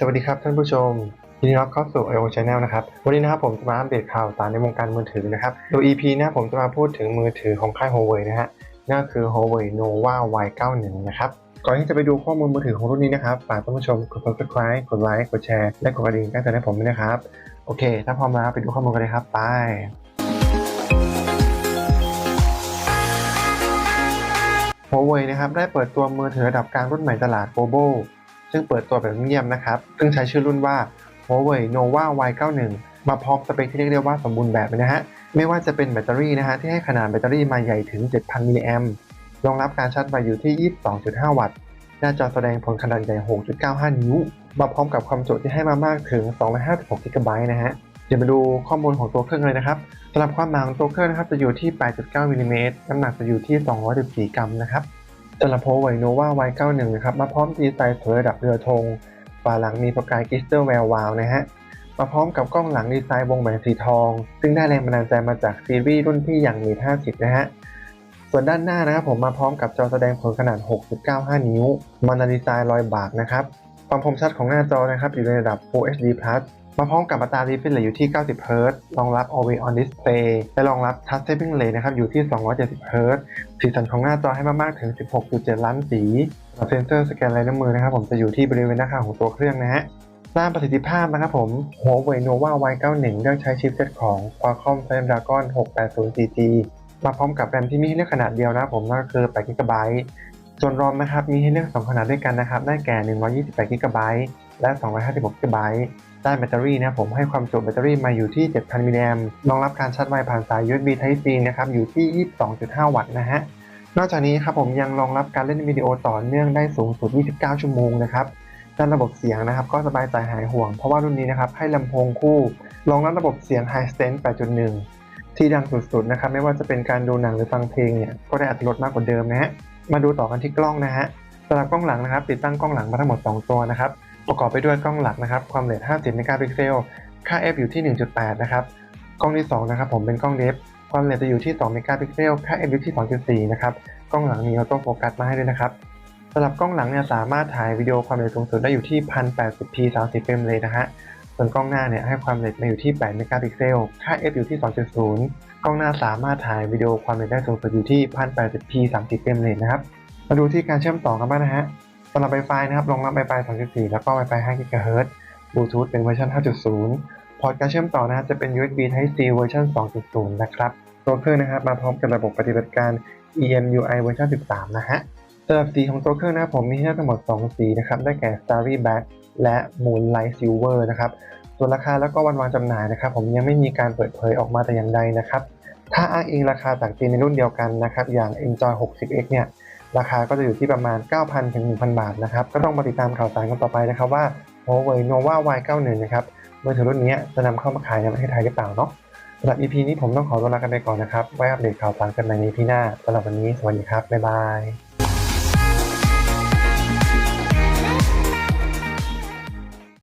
สวัสดีครับท่านผู้ชมยินดีต้อนรับเข้าสู่ IO Channel นะครับ วันนี้นะครับผมจะมาอัปเดตข่าวสารในวงการมือถือนะครับ โดย EP นะผมจะมาพูดถึงมือถือของค่าย Huawei นะฮะ นั่นคือ Huawei Nova Y91 นะครับ ก่อนที่จะไปดูข้อมูลมือถือของรุ่นนี้นะครับ ฝากท่านผู้ชมกด subscribe กดไลค์ กดแชร์ และกดกระดิ่งแจ้งเตือนให้ผมด้วยนะครับ โอเค ถ้าพร้อมแล้วไปดูข้อมูลกันเลยครับ ไป Huawei นะครับได้เปิดตัวมือถือระดับกลางรุ่นใหม่ตลาด Global ซึ่งเปิดตัวแบบเงียบๆนะครับ ซึ่งใช้ชื่อรุ่นว่า Huawei Nova Y91 มาพร้อมสเปคที่เรียกได้ว่าสมบูรณ์แบบนะฮะ ไม่ว่าจะเป็นแบตเตอรี่นะฮะที่ให้ขนาดแบตเตอรี่มาใหญ่ถึง 7,000 มิลลิแอมป์รองรับการชาร์จไฟอยู่ที่ 22.5 วัตต์ หน้าจอแสดงผลขนาดใหญ่ 6.95 นิ้ว มาพร้อมกับความจุที่ให้มามากถึง 256 กิกะไบต์นะฮะ เดี๋ยวมาดูข้อมูลของตัวเครื่องเลยนะครับสำหรับความหนาของตัวเครื่องนะครับจะอยู่ที่ 8.9มิลลิเมตรน้ำหนักจะอยู่ที่ 214 กรัมนะครับ สำหรับ Huawei Nova Y91 นะครับมาพร้อมดีไซน์สวยระดับเรือธงฝาหลังมีประกายกิสเตัลแวววาวนะฮะมาพร้อมกับกล้องหลังดีไซน์วงแหวนสีทอง ซึ่งได้แรงบันดาลใจมาจากซีรีส์รุ่นพี่อย่างมี50 นะฮะส่วนด้านหน้านะครับผมมาพร้อมกับจอแสดงผลขนาด 6.95 นิ้วมอนดีไซน์รอยบากนะครับ ความคมชัดของหน้าจอนะครับอยู่ในระดับ Full HD Plus มาพร้อมกับอัตรา refresh rate อยู่ที่ 90 Hz รองรับ Always On Display และรองรับ Touch Saving Rate นะครับอยู่ที่ 270 Hz สีสันของหน้าจอให้มามากถึง 16.7 ล้านสีสำหรับเซนเซอร์สแกนลายนิ้วมือนะครับผมจะอยู่ที่บริเวณหน้าข้างของตัวเครื่องนะฮะด้านประสิทธิภาพนะครับผม Huawei Nova Y91 เลือกใช้ชิปเซ็ตของ Qualcomm Snapdragon 680 4G มาพร้อมกับแรมที่มีให้เลือกขนาดเดียวนะครับผมก็คือ8 GB ส่วนรอมนะครับมีให้เลือก 2 ขนาดด้วยกันนะครับ ได้แก่ 128 GB และ 256 GB ด้านแบตเตอรี่นะผมให้ความจุแบตเตอรี่มาอยู่ที่ 7,000 มิลลิแอมรองรับการชาร์จไวผ่านสาย USB Type C นะครับอยู่ที่ 22.5 วัตต์นะฮะนอกจากนี้ครับผมยังรองรับการเล่นวิดีโอต่อเนื่องได้สูงสุด 29 ชั่วโมงนะครับด้านระบบเสียงนะครับ ก็สบายใจหายห่วงเพราะว่ารุ่นนี้นะครับให้ลำโพงคู่รองรับระบบเสียง High Sense 8.1 ที่ดังสุดๆนะครับไม่ว่าจะเป็นการดูหนังหรือฟังเพลงเนี่ยก็ได้อัตรสมากกว่าเดิมนะฮะมาดูต่อกันที่กล้องนะฮะสำหรับกล้องหลังนะครับ ติดตั้งกล้องหลังมาทั้งหมด 2 ตัวนะครับ ประกอบไปด้วยกล้องหลักนะครับ ความละเอียด 50 เมกะพิกเซล ค่า f อยู่ที่ 1.8 นะครับ กล้องที่ 2 นะครับ ผมเป็นกล้องเดฟ ความละเอียดจะอยู่ที่ 2 เมกะพิกเซล ค่า f อยู่ที่ 2.4 นะครับ กล้องหลังมีออโต้โฟกัสมาให้ด้วยนะครับสำหรับกล้องหลังเนี่ยสามารถถ่ายวิดีโอความละเอียดสูงสุดได้อยู่ที่ 1080p 30เฟรมเลยนะฮะ ส่วนกล้องหน้าเนี่ยให้ความละเอียดมาอยู่ที่ 8 เมกะพิกเซล ค่า f อยู่ที่ 2.0 กล้องหน้าสามารถถ่ายวิดีโอความละเอียดได้สูงสุดอยู่ที่ 1080p 30เฟรมเลยนะครับ มาดูที่การเชื่อมต่อกันบ้างนะฮะำหรับ Wi-Fi นะครับรองรับ Wi-Fi 2.4แล้วก็ Wi-Fi 5 GHz Bluetooth เป็นเวอร์ชัน5.0 พอร์ตการเชื่อมต่อนะจะเป็น USB Type C เวอร์ชัน2.0 นะครับ ตัวเครื่องนะครับมาพร้อมกับระบบปฏิบัติการ EMUI เวอร์ชัน13 นะฮะสำหรับสีของตัวเครื่องนะครับผมมีให้เลือกทั้งหมด 2 สีนะครับ ได้แก่ Starry Black และ Moonlight Silver นะครับส่วนราคาแล้วก็วันวางจำหน่ายนะครับ ผมยังไม่มีการเปิดเผยออกมาแต่อย่างใดนะครับ ถ้าอ้างอิงราคาจากจีนในรุ่นเดียวกันนะครับ อย่าง Enjoy 60X เนี่ย ราคาก็จะอยู่ที่ประมาณ 9,000 ถึง 1,000 บาทนะครับ ก็ต้องมาติดตามข่าวสารกันต่อไปนะครับว่า Huawei Nova Y91 นะครับมือถือรุ่นนี้จะนำเข้ามาขายในประเทศไทยหรือเปล่าเนาะสำหรับ EP นี้ผมต้องขอตัวลากันไปก่อนนะครับ ไว้อัปเดตข่าวสารกันใหม่ใน EP หน้าสำหรับวันนี้สวัสดีครับ บ๊ายบาย